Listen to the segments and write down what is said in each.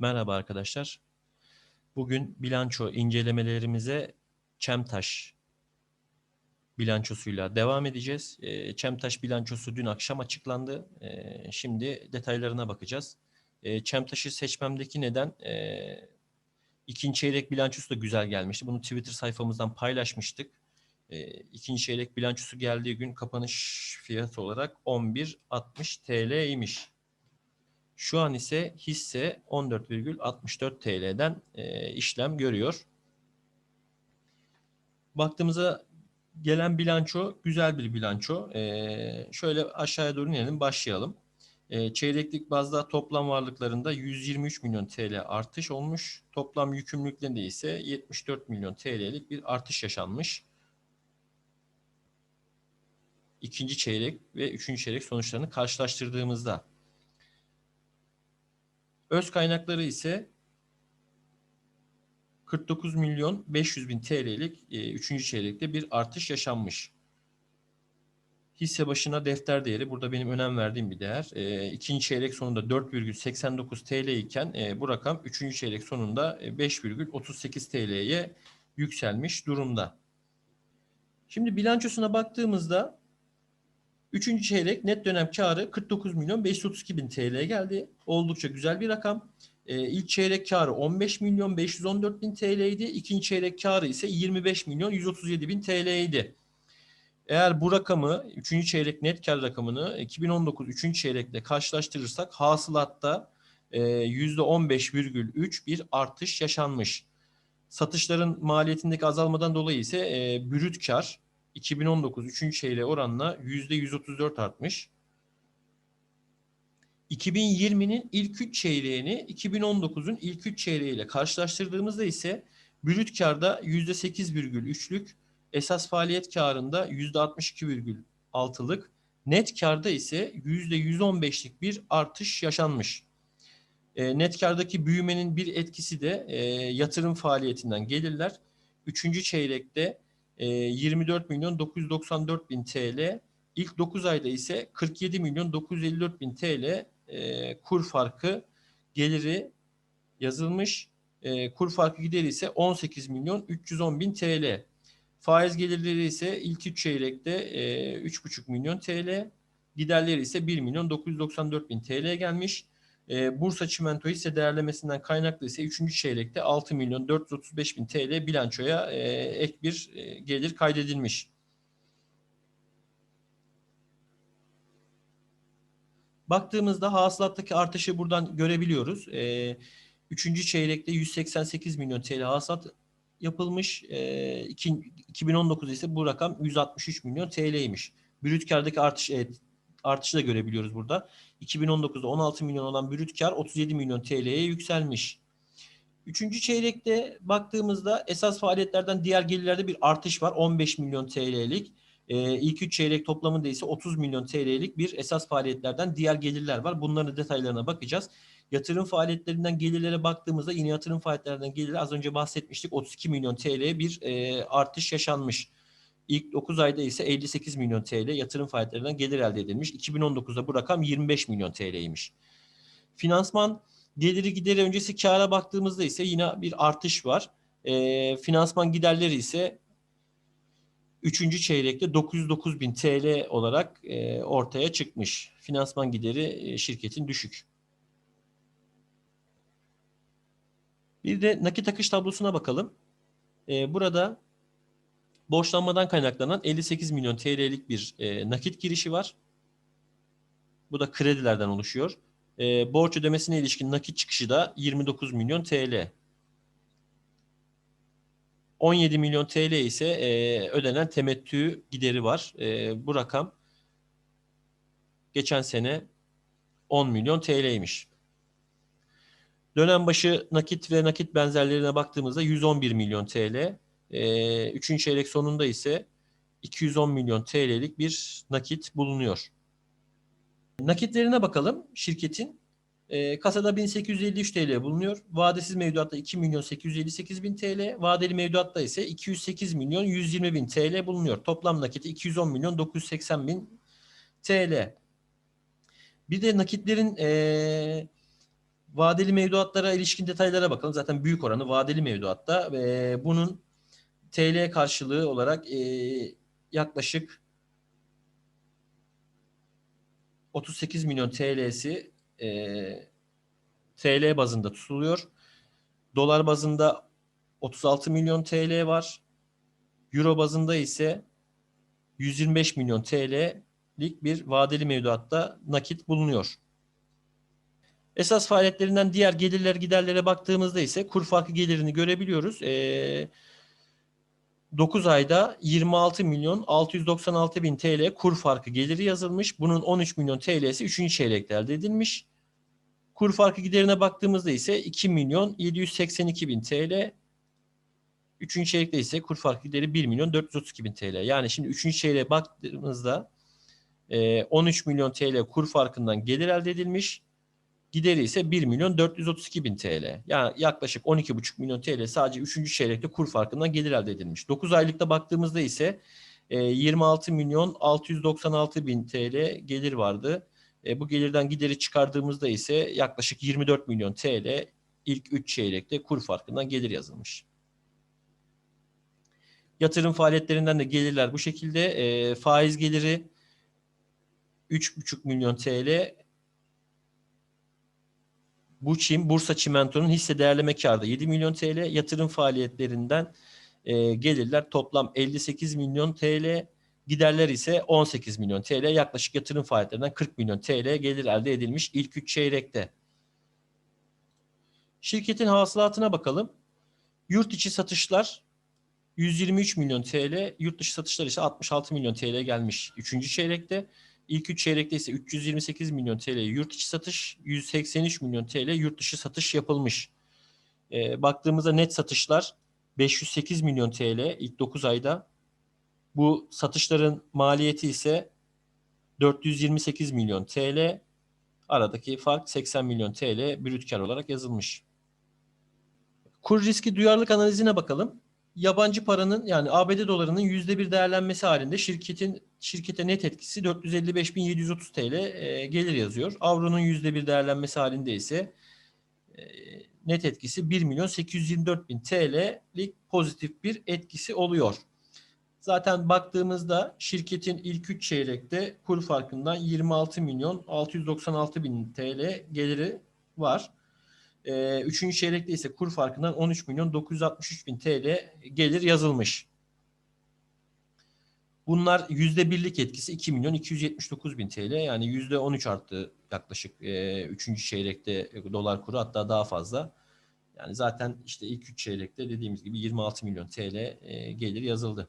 Merhaba arkadaşlar. Bugün bilanço incelemelerimize Çemtaş bilançosuyla devam edeceğiz. Ee, Çemtaş bilançosu dün akşam açıklandı. Ee, Şimdi detaylarına bakacağız. Ee, Çemtaş'ı seçmemdeki neden ikinci çeyrek bilançosu da güzel gelmişti. Bunu Twitter sayfamızdan paylaşmıştık. İkinci çeyrek bilançosu geldiği gün kapanış fiyatı olarak 11.60 TL'ymiş. Şu an ise hisse 14,64 TL'den e, işlem görüyor. Baktığımızda gelen bilanço güzel bir bilanço. E, şöyle aşağıya doğru inelim başlayalım. E, çeyreklik bazda toplam varlıklarında 123 milyon TL artış olmuş. Toplam yükümlülüklerinde ise 74 milyon TL'lik bir artış yaşanmış. İkinci çeyrek ve üçüncü çeyrek sonuçlarını karşılaştırdığımızda Öz kaynakları ise 49 milyon 500 bin TL'lik e, 3. çeyrekte bir artış yaşanmış. Hisse başına defter değeri burada benim önem verdiğim bir değer. E, ikinci çeyrek sonunda 4,89 TL iken e, bu rakam 3. çeyrek sonunda e, 5,38 TL'ye yükselmiş durumda. Şimdi bilançosuna baktığımızda Üçüncü çeyrek net dönem karı 49 milyon 532 bin TL geldi. Oldukça güzel bir rakam. Ee, ilk çeyrek karı 15 milyon 514 bin TL idi. İkinci çeyrek karı ise 25 milyon 137 bin TL idi. Eğer bu rakamı 3. çeyrek net kar rakamını 2019 3. çeyrekle karşılaştırırsak hasılatta e, %15,3 bir artış yaşanmış. Satışların maliyetindeki azalmadan dolayı ise e, brüt kar 2019 3. çeyreğe oranla %134 artmış. 2020'nin ilk 3 çeyreğini 2019'un ilk 3 çeyreğiyle karşılaştırdığımızda ise brüt karda %8,3'lük, esas faaliyet karında %62,6'lık, net karda ise %115'lik bir artış yaşanmış. E, net kardaki büyümenin bir etkisi de e, yatırım faaliyetinden gelirler. Üçüncü çeyrekte 24 ee, milyon 994 bin TL. İlk 9 ayda ise 47 milyon 954 bin TL e, kur farkı geliri yazılmış. E, kur farkı gideri ise 18 milyon 310 bin TL. Faiz gelirleri ise ilk 3 çeyrekte e, 3,5 milyon TL. Giderleri ise 1 milyon 994 bin TL gelmiş. E, Bursa Çimento hisse değerlemesinden kaynaklı ise 3. çeyrekte 6 milyon 435 bin TL bilançoya e, ek bir e, gelir kaydedilmiş. Baktığımızda hasılattaki artışı buradan görebiliyoruz. E, üçüncü çeyrekte 188 milyon TL hasılat yapılmış. E, iki, 2019'da ise bu rakam 163 milyon TL'ymiş. Brüt kardaki artış evet, artışı da görebiliyoruz burada. 2019'da 16 milyon olan brüt kar 37 milyon TL'ye yükselmiş. Üçüncü çeyrekte baktığımızda esas faaliyetlerden diğer gelirlerde bir artış var. 15 milyon TL'lik. Ee, ilk üç çeyrek toplamında ise 30 milyon TL'lik bir esas faaliyetlerden diğer gelirler var. Bunların detaylarına bakacağız. Yatırım faaliyetlerinden gelirlere baktığımızda yine yatırım faaliyetlerinden gelirler az önce bahsetmiştik 32 milyon TL bir e, artış yaşanmış. İlk 9 ayda ise 58 milyon TL yatırım faaliyetlerinden gelir elde edilmiş. 2019'da bu rakam 25 milyon TL'ymiş. Finansman geliri gideri öncesi kâra baktığımızda ise yine bir artış var. E, finansman giderleri ise 3. çeyrekte 909 bin TL olarak e, ortaya çıkmış. Finansman gideri e, şirketin düşük. Bir de nakit akış tablosuna bakalım. E, burada borçlanmadan kaynaklanan 58 milyon TL'lik bir e, nakit girişi var. Bu da kredilerden oluşuyor. E, borç ödemesine ilişkin nakit çıkışı da 29 milyon TL. 17 milyon TL ise e, ödenen temettü gideri var. E, bu rakam geçen sene 10 milyon TL'ymiş. Dönem başı nakit ve nakit benzerlerine baktığımızda 111 milyon TL. E, üçüncü çeyrek sonunda ise 210 milyon TL'lik bir nakit bulunuyor. Nakitlerine bakalım şirketin. E, kasada 1853 TL bulunuyor. Vadesiz mevduatta 2 milyon 858 bin TL. Vadeli mevduatta ise 208 milyon 120 bin TL bulunuyor. Toplam nakiti 210 milyon 980 bin TL. Bir de nakitlerin e, Vadeli mevduatlara ilişkin detaylara bakalım. Zaten büyük oranı vadeli mevduatta. Ve bunun TL karşılığı olarak e, yaklaşık 38 milyon TL'si e, TL bazında tutuluyor. Dolar bazında 36 milyon TL var. Euro bazında ise 125 milyon TL'lik bir vadeli mevduatta nakit bulunuyor. Esas faaliyetlerinden diğer gelirler giderlere baktığımızda ise kur farkı gelirini görebiliyoruz. Ee, 9 ayda 26 milyon 696 bin TL kur farkı geliri yazılmış. Bunun 13 milyon TL'si 3. çeyrekte elde edilmiş. Kur farkı giderine baktığımızda ise 2 milyon 782 bin TL. 3. çeyrekte ise kur farkı gideri 1 milyon 432 bin TL. Yani şimdi 3. çeyreğe baktığımızda 13 milyon TL kur farkından gelir elde edilmiş. Gideri ise 1 milyon 432 bin TL. Yani yaklaşık 12,5 milyon TL sadece 3. çeyrekte kur farkından gelir elde edilmiş. 9 aylıkta baktığımızda ise 26 milyon 696 bin TL gelir vardı. E, bu gelirden gideri çıkardığımızda ise yaklaşık 24 milyon TL ilk 3 çeyrekte kur farkından gelir yazılmış. Yatırım faaliyetlerinden de gelirler bu şekilde. E, faiz geliri 3,5 milyon TL. Bu çim Bursa Çimento'nun hisse değerleme kârı 7 milyon TL. Yatırım faaliyetlerinden e, gelirler toplam 58 milyon TL. Giderler ise 18 milyon TL. Yaklaşık yatırım faaliyetlerinden 40 milyon TL gelir elde edilmiş ilk 3 çeyrekte. Şirketin hasılatına bakalım. Yurt içi satışlar 123 milyon TL, yurt dışı satışlar ise 66 milyon TL gelmiş 3. çeyrekte. İlk 3 çeyrekte ise 328 milyon TL yurt içi satış, 183 milyon TL yurt dışı satış yapılmış. E, baktığımızda net satışlar 508 milyon TL ilk 9 ayda. Bu satışların maliyeti ise 428 milyon TL. Aradaki fark 80 milyon TL brüt kar olarak yazılmış. Kur riski duyarlılık analizine bakalım yabancı paranın yani ABD dolarının yüzde bir değerlenmesi halinde şirketin şirkete net etkisi 455.730 TL e, gelir yazıyor. Avronun yüzde bir değerlenmesi halinde ise e, net etkisi 1 milyon 824 bin TL'lik pozitif bir etkisi oluyor. Zaten baktığımızda şirketin ilk 3 çeyrekte kur farkından 26 milyon 696 bin TL geliri var. E, üçüncü çeyrekte ise kur farkından 13 milyon 963 bin TL gelir yazılmış. Bunlar yüzde birlik etkisi 2 milyon 279 bin TL yani yüzde 13 arttı yaklaşık e, üçüncü çeyrekte dolar kuru hatta daha fazla. Yani zaten işte ilk üç çeyrekte dediğimiz gibi 26 milyon TL e, gelir yazıldı.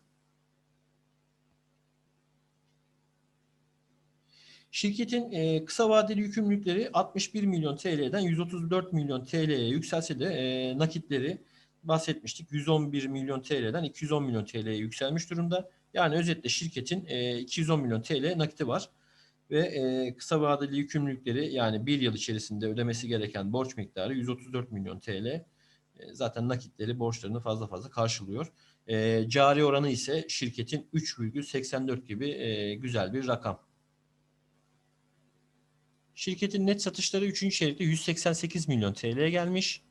Şirketin e, kısa vadeli yükümlülükleri 61 milyon TL'den 134 milyon TL'ye yükselse de e, nakitleri bahsetmiştik. 111 milyon TL'den 210 milyon TL'ye yükselmiş durumda. Yani özetle şirketin e, 210 milyon TL nakiti var. Ve e, kısa vadeli yükümlülükleri yani bir yıl içerisinde ödemesi gereken borç miktarı 134 milyon TL. E, zaten nakitleri borçlarını fazla fazla karşılıyor. E, cari oranı ise şirketin 3,84 gibi e, güzel bir rakam. Şirketin net satışları 3. çeyrekte 188 milyon TL'ye gelmiş.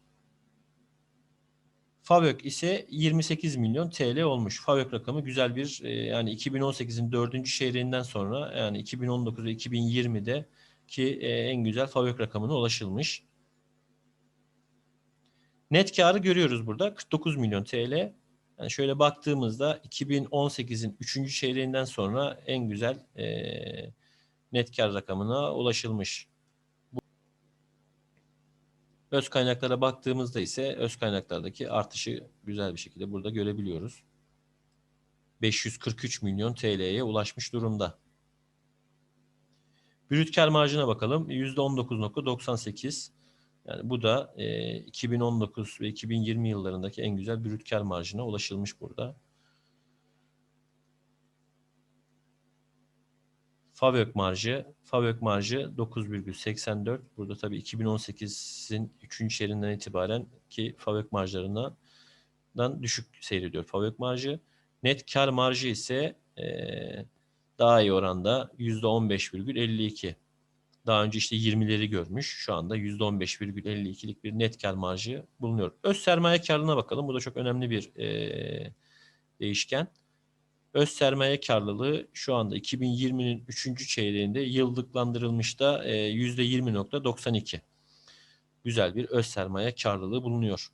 Favök ise 28 milyon TL olmuş. Favök rakamı güzel bir e, yani 2018'in 4. çeyreğinden sonra yani 2019 ve 2020'de ki e, en güzel Favök rakamına ulaşılmış. Net karı görüyoruz burada 49 milyon TL. Yani şöyle baktığımızda 2018'in 3. çeyreğinden sonra en güzel e, net kar rakamına ulaşılmış. Öz kaynaklara baktığımızda ise öz kaynaklardaki artışı güzel bir şekilde burada görebiliyoruz. 543 milyon TL'ye ulaşmış durumda. Brüt kar marjına bakalım. %19.98. Yani bu da e, 2019 ve 2020 yıllarındaki en güzel brüt kar marjına ulaşılmış burada. Favök marjı, Favök marjı 9,84. Burada tabii 2018'in 3. çeyreğinden itibaren ki Favök marjlarından düşük seyrediyor Favök marjı. Net kar marjı ise e, daha iyi oranda %15,52. Daha önce işte 20'leri görmüş. Şu anda %15,52'lik bir net kar marjı bulunuyor. Öz sermaye karlılığına bakalım. Bu da çok önemli bir e, değişken. Öz sermaye karlılığı şu anda 2020'nin 3. çeyreğinde yıllıklandırılmış e, %20.92. Güzel bir öz sermaye karlılığı bulunuyor.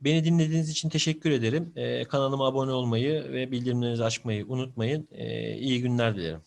Beni dinlediğiniz için teşekkür ederim. E, kanalıma abone olmayı ve bildirimlerinizi açmayı unutmayın. E, iyi günler dilerim.